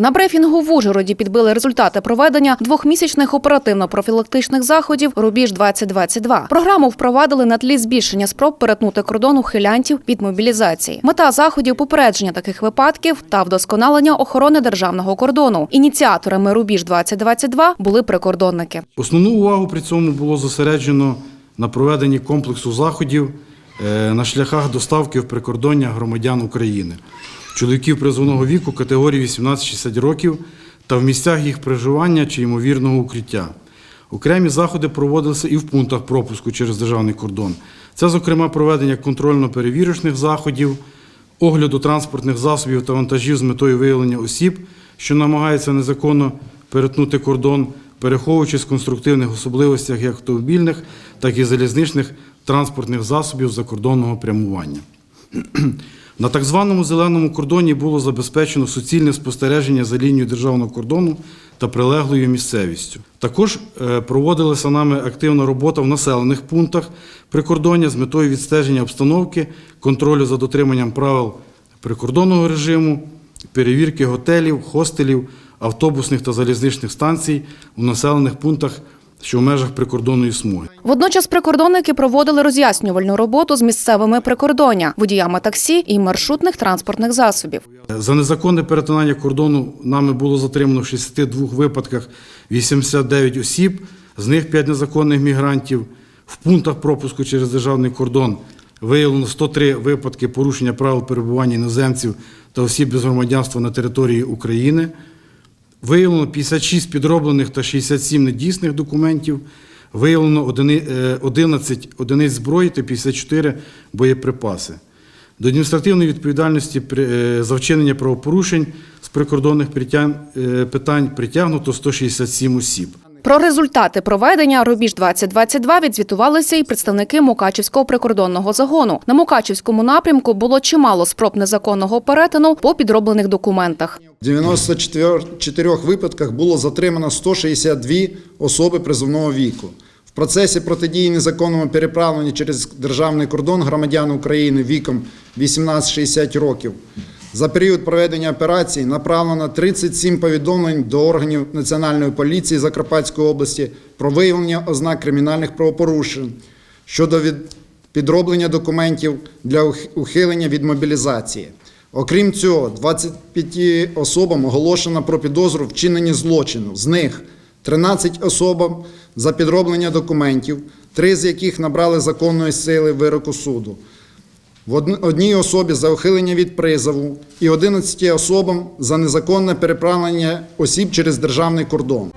На брифінгу в Ужгороді підбили результати проведення двохмісячних оперативно-профілактичних заходів Рубіж 2022 Програму впровадили на тлі збільшення спроб перетнути кордон ухилянтів від мобілізації. Мета заходів попередження таких випадків та вдосконалення охорони державного кордону. Ініціаторами Рубіж 2022 були прикордонники. Основну увагу при цьому було зосереджено на проведенні комплексу заходів на шляхах доставки в прикордоння громадян України, чоловіків призовного віку категорії 18-60 років та в місцях їх проживання чи ймовірного укриття. Окремі заходи проводилися і в пунктах пропуску через державний кордон. Це, зокрема, проведення контрольно-перевірочних заходів, огляду транспортних засобів та вантажів з метою виявлення осіб, що намагаються незаконно перетнути кордон, переховуючись в конструктивних особливостях як автомобільних, так і залізничних транспортних засобів закордонного прямування. На так званому зеленому кордоні було забезпечено суцільне спостереження за лінією державного кордону та прилеглою місцевістю. Також е, проводилася нами активна робота в населених пунктах прикордоння з метою відстеження обстановки, контролю за дотриманням правил прикордонного режиму, перевірки готелів, хостелів, автобусних та залізничних станцій у населених пунктах, що в межах прикордонної смуги. Водночас прикордонники проводили роз'яснювальну роботу з місцевими прикордоння, водіями таксі і маршрутних транспортних засобів. За незаконне перетинання кордону нами було затримано в 62 випадках 89 осіб, з них 5 незаконних мігрантів. В пунктах пропуску через державний кордон виявлено 103 випадки порушення правил перебування іноземців та осіб без громадянства на території України. Виявлено 56 підроблених та 67 недійсних документів. Виявлено е, 11 одиниць зброї та 54 боєприпаси. До адміністративної відповідальності е, за вчинення правопорушень з прикордонних е, питань притягнуто 167 осіб. Про результати проведення Рубіж 2022 відзвітувалися і представники Мукачівського прикордонного загону. На Мукачівському напрямку було чимало спроб незаконного перетину по підроблених документах. В 94 випадках було затримано 162 особи призовного віку. В процесі протидії незаконному переправленню через державний кордон громадян України віком 18-60 років. За період проведення операції направлено 37 повідомлень до органів Національної поліції Закарпатської області про виявлення ознак кримінальних правопорушень щодо підроблення документів для ухилення від мобілізації. Окрім цього, 25 особам оголошено про підозру в вчиненні злочину. З них 13 особам за підроблення документів, три з яких набрали законної сили вироку суду. В одн- одній особі за ухилення від призову і 11 особам за незаконне переправлення осіб через державний кордон.